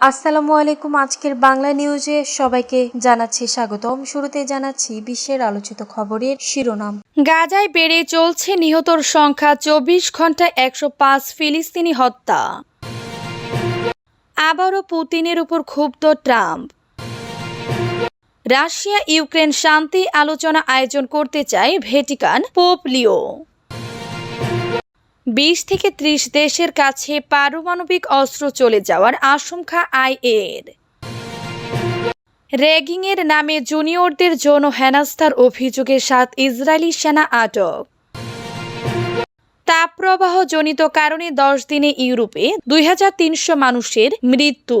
আসসালামু আলাইকুম। আজকের বাংলা নিউজে সবাইকে জানাচ্ছি স্বাগতম শুরুতে জানাচ্ছি বিশ্বের আলোচিত খবরের শিরোনাম। গাজায় বেড়ে চলছে নিহতর সংখ্যা। চব্বিশ ঘন্টায় একশো পাঁচ ফিলিস্তিনি হত্যা। আবারও পুতিনের উপর ক্ষুব্ধ ট্রাম্প। রাশিয়া ইউক্রেন শান্তি আলোচনা আয়োজন করতে চায় ভেটিকান পোপ লিও। বিশ থেকে ত্রিশ দেশের কাছে পারমাণবিক অস্ত্র চলে যাওয়ার আশঙ্কা আইএর র্যাগিংয়ের নামে জুনিয়রদের যৌন হেনাস্থার অভিযোগে সাত ইসরায়েলি সেনা আটক। তাপপ্রবাহজনিত কারণে দশ দিনে ইউরোপে দুই হাজার তিনশো মানুষের মৃত্যু।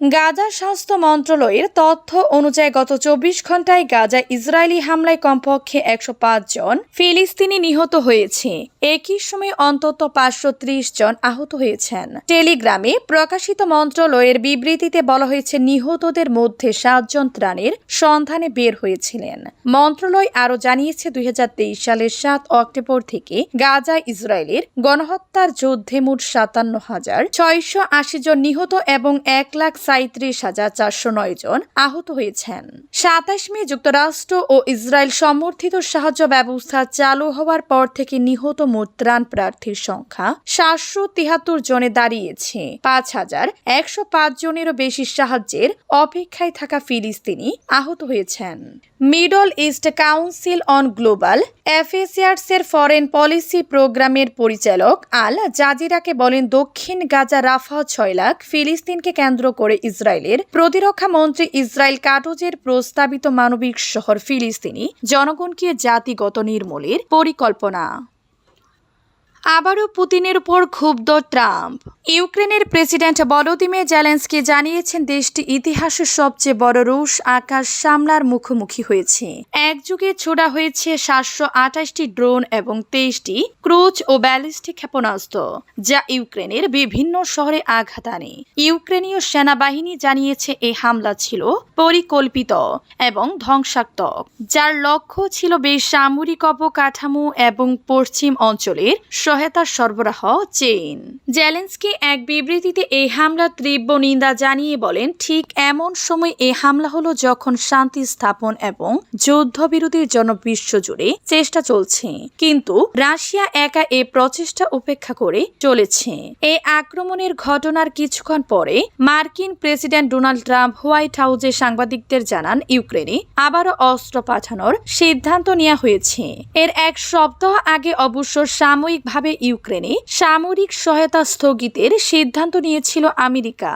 গাজা স্বাস্থ্য মন্ত্রণালয়ের তথ্য অনুযায়ী গত চব্বিশ ঘন্টায় গাজা ইসরায়েলি হামলায় কমপক্ষে একশো পাঁচ জন ফিলিস্তিনি নিহত হয়েছে। একই সময় অন্তত পাঁচশো ত্রিশ জন আহত হয়েছেন। টেলিগ্রামে প্রকাশিত মন্ত্রণালয়ের বিবৃতিতে বলা হয়েছে, নিহতদের মধ্যে সাতজন ত্রাণের সন্ধানে বের হয়েছিলেন। মন্ত্রণালয় আরও জানিয়েছে, দুই হাজার তেইশ সালের সাত অক্টোবর থেকে গাজা ইসরায়েলের গণহত্যার যুদ্ধে মোট সাতান্ন হাজার ছয়শো জন নিহত এবং এক লাখ সাঁত্রিশ হাজার চারশো নয় জন আহত হয়েছেন। সাতাশ মে যুক্তরাষ্ট্র ও ইসরায়েল সমর্থিত সাহায্য ব্যবস্থা চালু হওয়ার পর থেকে নিহত মোট ত্রাণ প্রার্থীর সংখ্যা সাতশো তিহাত্তর জনে দাঁড়িয়েছে। পাঁচ হাজার একশো পাঁচ জনেরও বেশি সাহায্যের অপেক্ষায় থাকা ফিলিস্তিনি আহত হয়েছেন। Middle East Council on Global অ্যাফেসিয়ার্সের foreign policy প্রোগ্রামের পরিচালক আল জাজিরাকে বলেন, দক্ষিণ গাজা রাফা ছয় লাখ ফিলিস্তিনকে কেন্দ্র করে ইসরায়েলের প্রতিরক্ষা মন্ত্রী ইসরায়েল কাটোজের প্রস্তাবিত মানবিক শহর ফিলিস্তিনি জনগণকে জাতিগত নির্মূলের পরিকল্পনা। আবারও পুতিনের উপর ক্ষুব্ধ ট্রাম্প। ইউক্রেনের প্রেসিডেন্ট বলোদিমির জেলেন্সকি জানিয়েছেন, দেশটি ইতিহাসের সবচেয়ে বড় রুশ আকাশ সামলার মুখোমুখি হয়েছে। এক যুগে ছোড়া হয়েছে সাতশো আঠাশটি ড্রোন এবং তেইশটি ক্রুজ ও ব্যালিস্টিক ক্ষেপণাস্ত্র, যা ইউক্রেনের বিভিন্ন শহরে আঘাত আনে। ইউক্রেনীয় সেনাবাহিনী জানিয়েছে এই হামলা ছিল পরিকল্পিত এবং ধ্বংসাত্মক, যার লক্ষ্য ছিল বেসামরিক অবকাঠামো এবং পশ্চিম অঞ্চলের সহায়তা সরবরাহ চেইন জেলেন্সকি এক বিবৃতিতে এই হামলার তীব্র নিন্দা জানিয়ে বলেন, ঠিক এমন সময় এই হামলা হলো যখন শান্তি স্থাপন এবং যুদ্ধবিরতির জন্য বিশ্বজুড়ে চেষ্টা চলছে। কিন্তু রাশিয়া একা এ প্রচেষ্টা উপেক্ষা করে চলেছে। এই আক্রমণের ঘটনার কিছুক্ষণ পরে মার্কিন প্রেসিডেন্ট ডোনাল্ড ট্রাম্প হোয়াইট হাউসে সাংবাদিকদের জানান, ইউক্রেনে আবারও অস্ত্র পাঠানোর সিদ্ধান্ত নেওয়া হয়েছে। এর এক সপ্তাহ আগে অবশ্য সাময়িকভাবে ইউক্রেনে সামরিক সহায়তা স্থগিতের সিদ্ধান্ত নিয়েছিল আমেরিকা।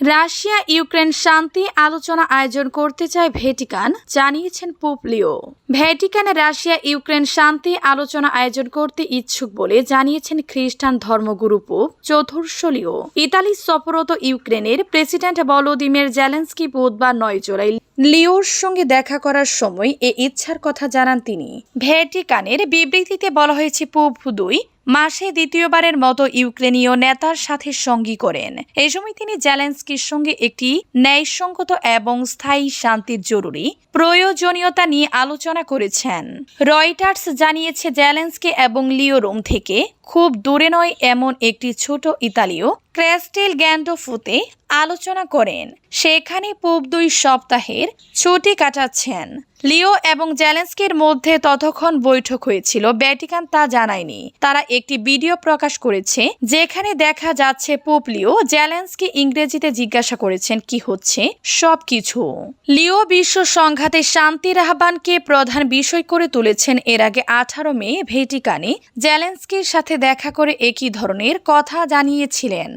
রাশিয়া, ইউক্রেন শান্তি আলোচনা আয়োজন করতে চায় ভ্যাটিকান, জানিয়েছেন পোপ লিও ভ্যাটিকানে রাশিয়া, ইউক্রেন শান্তি আলোচনা আয়োজন করতে ইচ্ছুক বলে জানিয়েছেন খ্রিস্টান ধর্মগুরু পোপ চতুর্থ লিও ইতালি সফরত ইউক্রেনের প্রেসিডেন্ট বলোদিমির জেলেন্সকি বুধবার নয় জুলাই লিওর সঙ্গে দেখা করার সময় এ ইচ্ছার কথা জানান তিনি। ভ্যাটিকানের বিবৃতিতে বলা হয়েছে পোপ দুই মাসে দ্বিতীয়বারের মতো ইউক্রেনীয় নেতার সাথে সঙ্গী করেন। এই সময় তিনি জেলেন্সকির সঙ্গে একটি ন্যায়সঙ্গত এবং স্থায়ী শান্তির জরুরি প্রয়োজনীয়তা নিয়ে আলোচনা করেছেন। রয়টার্স জানিয়েছে, জেলেন্সকি এবং লিও রোম থেকে খুব দূরে নয় এমন একটি ছোট ইতালীয় ক্র্যাস্টেল গ্যান্ডোফুতে আলোচনা করেন। সেখানে পূব দুই সপ্তাহের ছুটি কাটাচ্ছেন। লিও এবং জেলেন্সকির মধ্যে ততক্ষণ বৈঠক হয়েছিল। ভ্যাটিকান তা জানায়নি। তারা একটি ভিডিও প্রকাশ করেছে যেখানে দেখা যাচ্ছে পোপ লিও জেলেন্সকি ইংরেজিতে জিজ্ঞাসা করেছেন, কি হচ্ছে? সবকিছু। লিও বিশ্ব সংঘাতে শান্তির আহ্বানকে প্রধান বিষয় করে তুলেছেন। এর আগে আঠারো মে ভেটিকানে জেলেন্সকির সাথে দেখা করে একই ধরনের কথা জানিয়েছিলেন।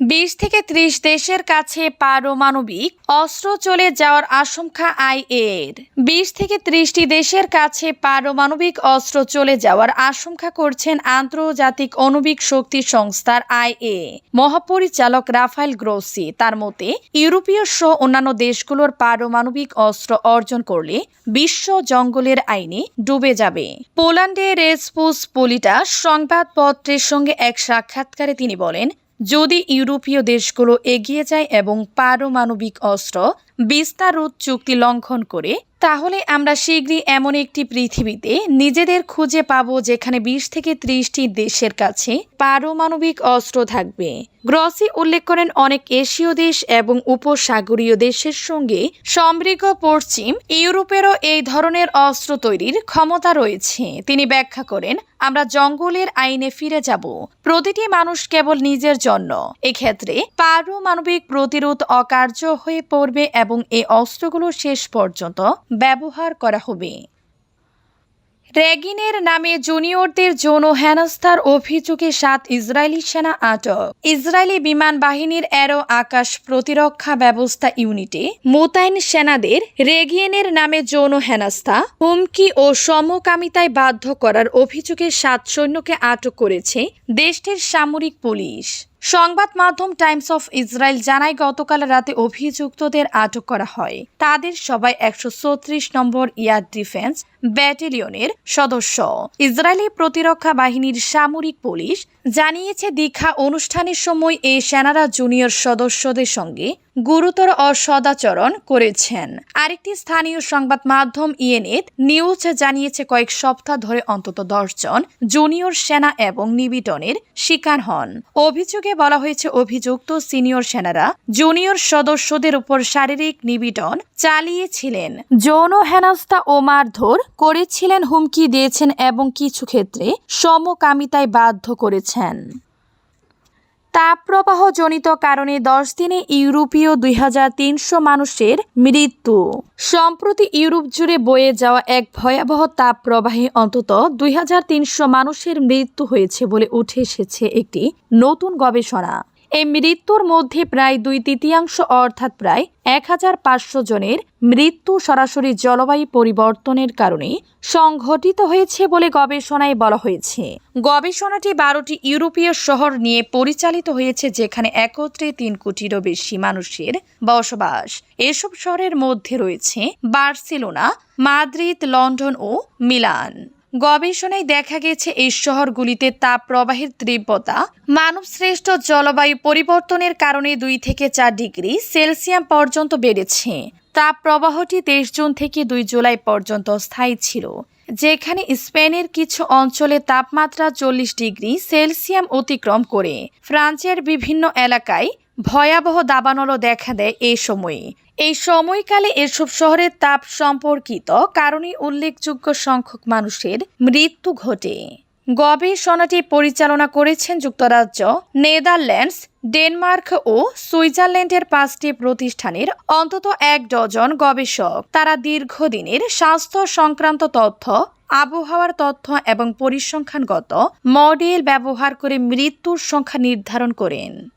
বিশ থেকে ত্রিশ দেশের কাছে পারমাণবিক অস্ত্র চলে যাওয়ার আশঙ্কা আইএর। বিশ থেকে ত্রিশটি দেশের কাছে পারমাণবিক অস্ত্র চলে যাওয়ার আশঙ্কা করছেন আন্তর্জাতিক অণুবিক শক্তি সংস্থার আইএ। মহাপরিচালক রাফায়েল গ্রোসি তার মতে, ইউরোপীয় সহ অন্যান্য দেশগুলোর পারমাণবিক অস্ত্র অর্জন করলে বিশ্ব জঙ্গলের আইনে ডুবে যাবে। পোল্যান্ডের রেসপুস পোলিটা সংবাদপত্রের সঙ্গে এক সাক্ষাৎকারে তিনি বলেন যদি ইউরোপীয় দেশগুলো এগিয়ে যায় এবং পারমাণবিক অস্ত্র বিস্তার রোধ চুক্তি লঙ্ঘন করে, তাহলে আমরা শীঘ্রই এমন একটি পৃথিবীতে নিজেদের খুঁজে পাব যেখানে বিশ থেকে ত্রিশটি দেশের কাছে পারমাণবিক অস্ত্র থাকবে। গ্রসি উল্লেখ করেন, অনেক এশীয় দেশ এবং উপসাগরীয় দেশের সঙ্গে সমৃদ্ধ পশ্চিম ইউরোপেরও এই ধরনের অস্ত্র তৈরির ক্ষমতা রয়েছে। তিনি ব্যাখ্যা করেন, আমরা জঙ্গলের আইনে ফিরে যাব। প্রতিটি মানুষ কেবল নিজের জন্য। এক্ষেত্রে পারমাণবিক প্রতিরোধ অকার্য হয়ে পড়বে এবং এই অস্ত্রগুলো শেষ পর্যন্ত ব্যবহার করা হবে। র্যাগিনের নামে জুনিয়রদের যৌন হেনস্থার অভিযোগে সাত ইসরায়েলি সেনা আটক। ইসরায়েলি বিমান বাহিনীর এরো আকাশ প্রতিরক্ষা ব্যবস্থা ইউনিটে মোতায়েন সেনাদের রেগিয়েনের নামে যৌন হেনস্থা, হুমকি ও সমকামিতায় বাধ্য করার অভিযোগে সাত সৈন্যকে আটক করেছে দেশটির সামরিক পুলিশ। সংবাদ মাধ্যম টাইমস অফ ইসরায়েল জানায়, গতকাল রাতে অভিযুক্তদের আটক করা হয়। তাদের সবাই একশো নম্বর ইয়ার ডিফেন্স ব্যাটালিয়নের সদস্য। ইসরায়েলি প্রতিরক্ষা বাহিনীর সামরিক পুলিশ জানিয়েছে দীক্ষা অনুষ্ঠানের সময় এই সেনারা জুনিয়র সদস্যদের সঙ্গে গুরুতর অসদাচরণ করেছেন। আরেকটি স্থানীয় সংবাদ মাধ্যম ইএনএ নিউজ জানিয়েছে কয়েক সপ্তাহ ধরে অন্তত দশজন জুনিয়র সেনা এবং নিবিটনের শিকার হন। অভিযোগে বলা হয়েছে, অভিযুক্ত সিনিয়র সেনারা জুনিয়র সদস্যদের উপর শারীরিক নিবিটন চালিয়েছিলেন। যৌন হেনাস্তা ও মারধর করেছিলেন হুমকি দিয়েছেন এবং কিছু ক্ষেত্রে সমকামিতায় বাধ্য করেছেন। তাপপ্রবাহজনিত কারণে দশ দিনে ইউরোপীয় দুই হাজার তিনশো মানুষের মৃত্যু। সম্প্রতি ইউরোপ জুড়ে বয়ে যাওয়া এক ভয়াবহ তাপপ্রবাহে অন্তত দুই হাজার তিনশো মানুষের মৃত্যু হয়েছে বলে উঠে এসেছে একটি নতুন গবেষণা। এই মৃত্যুর মধ্যে প্রায় দুই তৃতীয়াংশ, অর্থাৎ প্রায় এক হাজার পাঁচশো জনের মৃত্যু সরাসরি জলবায়ু পরিবর্তনের কারণে সংঘটিত হয়েছে বলে গবেষণায় বলা হয়েছে। গবেষণাটি বারোটি ইউরোপীয় শহর নিয়ে পরিচালিত হয়েছে, যেখানে একত্রে তিন কোটিরও বেশি মানুষের বসবাস। এসব শহরের মধ্যে রয়েছে বার্সেলোনা, মাদ্রিদ, লন্ডন ও মিলান। গবেষণায় দেখা গেছে, এই শহরগুলিতে তাপ প্রবাহের তীব্রতা মানবশ্রেষ্ঠ জলবায়ু পরিবর্তনের কারণে দুই থেকে চার ডিগ্রি সেলসিয়াম পর্যন্ত বেড়েছে। তাপ প্রবাহটি তেইশ জুন থেকে দুই জুলাই পর্যন্ত স্থায়ী ছিল, যেখানে স্পেনের কিছু অঞ্চলে তাপমাত্রা চল্লিশ ডিগ্রি সেলসিয়াম অতিক্রম করে। ফ্রান্সের বিভিন্ন এলাকায় ভয়াবহ দাবানলও দেখা দেয় এই সময়ে। এই সময়কালে এসব শহরের তাপ সম্পর্কিত কারণে উল্লেখযোগ্য সংখ্যক মানুষের মৃত্যু ঘটে। গবেষণাটি পরিচালনা করেছেন যুক্তরাজ্য, নেদারল্যান্ডস, ডেনমার্ক ও সুইজারল্যান্ডের পাঁচটি প্রতিষ্ঠানের অন্তত এক ডজন গবেষক। তারা দীর্ঘদিনের স্বাস্থ্য সংক্রান্ত তথ্য, আবহাওয়ার তথ্য এবং পরিসংখ্যানগত মডেল ব্যবহার করে মৃত্যুর সংখ্যা নির্ধারণ করেন।